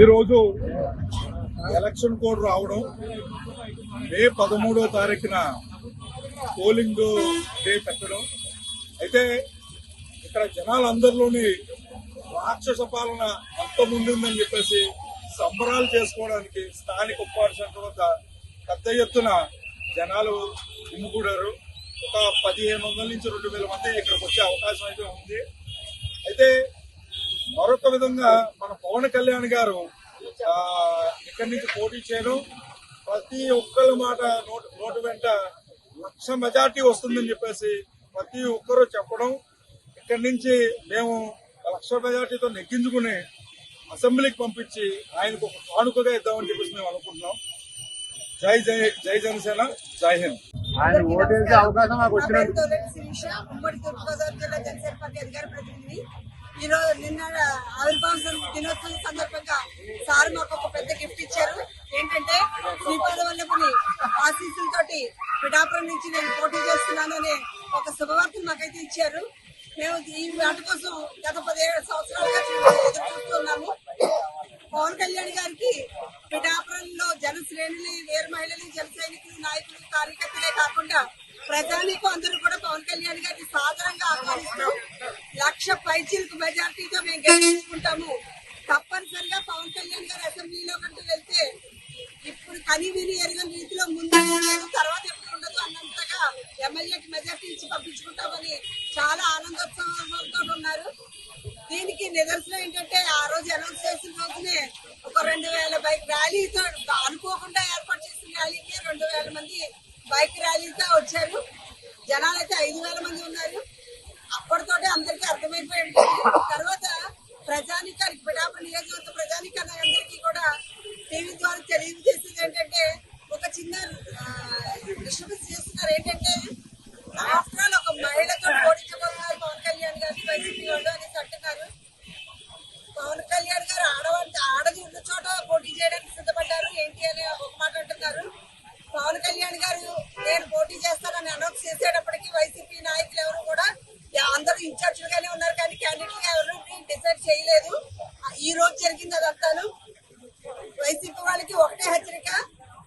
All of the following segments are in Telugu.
ఈరోజు ఎలక్షన్ కోడ్ రావడం మే పదమూడో తారీఖున పోలింగ్ డే పెట్టడం. అయితే ఇక్కడ జనాలందరిలోని రాక్షస పాలన అంతం ఉండిందని చెప్పేసి సంబరాలు చేసుకోవడానికి స్థానిక ఉపాధి సెంటర్ వద్ద పెద్ద ఎత్తున జనాలు గుమ్ముకూడారు ఒక పదిహేను వందల నుంచి రెండు వేల మంది ఇక్కడికి వచ్చే అవకాశం అయితే ఉంది. అయితే మరొక విధంగా మన పవన్ కళ్యాణ్ గారు ఆ, ఇక్కడి నుంచి పోటీ చేయడం ప్రతి ఒక్కరి మాట నోటు నోటు వెంట లక్ష మెజార్టీ వస్తుందని చెప్పేసి ప్రతి ఒక్కరూ చెప్పడం ఇక్కడి నుంచి మేము లక్ష మెజార్టీతో నెగ్గించుకుని అసెంబ్లీకి పంపించి ఆయనకు ఒక కానుకగా ఇద్దామని చెప్పేసి మేము అనుకుంటున్నాం. జై జై జై జనసేన జై హింద్. ఆయన ఓటేసే అవకాశం మాకు వచ్చినట్టు. ఉమ్మడి తూర్పుగోదావరి జిల్లా జనసేన పార్టీ అధికార ప్రతినిధి. ఈ రోజు నిన్న ఆవిర్భావ దినోత్సవం సందర్భంగా సార్ మాకు ఒక పెద్ద గిఫ్ట్ ఇచ్చారు. ఏంటంటే శ్రీపాద వల్లభుని ఆశీస్సులతోటి పిఠాపురం నుంచి నేను పోటీ చేస్తున్నాను అనే ఒక శుభవార్తను మాకైతే ఇచ్చారు. మేము ఈ వాటి కోసం గత పదిహేడు సంవత్సరాలుగా ఎదురు చూస్తున్నాము పవన్ కళ్యాణ్ గారికి పిఠాపురంలో జన శ్రేణులు వీర మహిళలు జన సైనికులు నాయకులు కార్యకర్తలే కాకుండా ప్రజానీకు అందరూ కూడా పవన్ కళ్యాణ్ గారిని సాధారణంగా ఆహ్వానిస్తూ లక్ష పైచీలకు మెజార్టీతో మేము గెలుచుకుంటాము తప్పనిసరిగా పవన్ కళ్యాణ్ గారు అసెంబ్లీలో కంటూ వెళ్తే ఇప్పుడు కని విని ఎరగని రీతిలో ముందు తర్వాత ఎప్పుడు ఉండదు అన్నంతగా ఎమ్మెల్యేకి మెజార్టీ ఇచ్చి పంపించుకుంటామని చాలా ఆనందోత్సవంతో ఉన్నారు. దీనికి నిదర్శనం ఏంటంటే ఆ రోజు అనౌన్స్ చేసిన రోజునే ఒక రెండు వేల బైక్ ర్యాలీతో అనుకోకుండా ఏర్పాటు చేసిన ర్యాలీకి రెండు వేల మంది బైక్ ర్యాలీతో వచ్చారు. జనాలు అయితే ఐదు వేల మంది ఉన్నారు. అప్పటితోటే అందరికీ అర్థమైపోయింది తర్వాత ప్రజానికానికి పిఠాపురం నియోజకవర్గ ప్రజానికానికి అందరికీ చేసేటప్పటికి వైసీపీ నాయకులు ఎవరు కూడా అందరూ ఇన్ఛార్జ్లుగానే ఉన్నారు కానీ క్యాండిడేట్గా ఎవరు డిసైడ్ చేయలేదు. ఈ రోజు జరిగింది అదంతాను వైసీపీ వాళ్ళకి ఒకటే హెచ్చరిక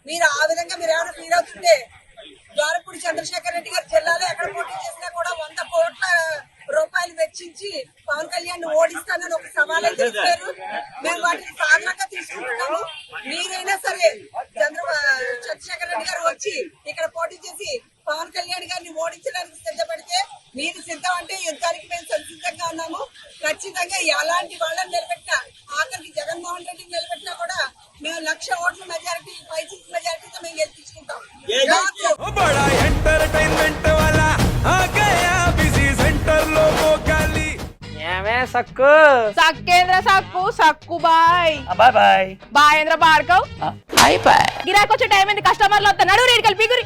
మీరు ఆ విధంగా మీరు ఏమైనా ఫీల్ అవుతుంటే ద్వారపూడి చంద్రశేఖర్ రెడ్డి గారు జిల్లాలో ఎక్కడ పోటీ చేసినా కూడా వంద కోట్ల రూపాయలు వెచ్చించి పవన్ కళ్యాణ్ ఓడిస్తానని ఒక సవాల్ అయితే ఇచ్చారు మేము వాటిని సాధారణంగా తీసుకుంటున్నాము. మీరైనా సరే చంద్ర చంద్రశేఖర్ రెడ్డి గారు వచ్చి ఇక్కడ పోటీ చేసి పవన్ కళ్యాణ్ గారిని ఓడించడానికి సిద్ధపడితే మీరు సిద్ధం అంటే యుద్ధానికి మేము సంసిద్ధంగా ఉన్నాము. ఖచ్చితంగా ఎలాంటి వాళ్ళని నిలబెట్టినా ఆఖరికి జగన్మోహన్ రెడ్డిని నిలబెట్టినా కూడా మేము లక్ష ఓట్ల మెజారిటీ పై మెజారిటీతో మేము గెలిపించుకుంటాం. ఏమే సక్కు? సక్కేంద్ర Sakku Sakku bye. Bye bye. బాయేంద్ర Bhargav bye bye. గిరాకొచ్చే టైం ఏంది? కస్టమర్లు వద్ద నడు రేడికల్ పిగురి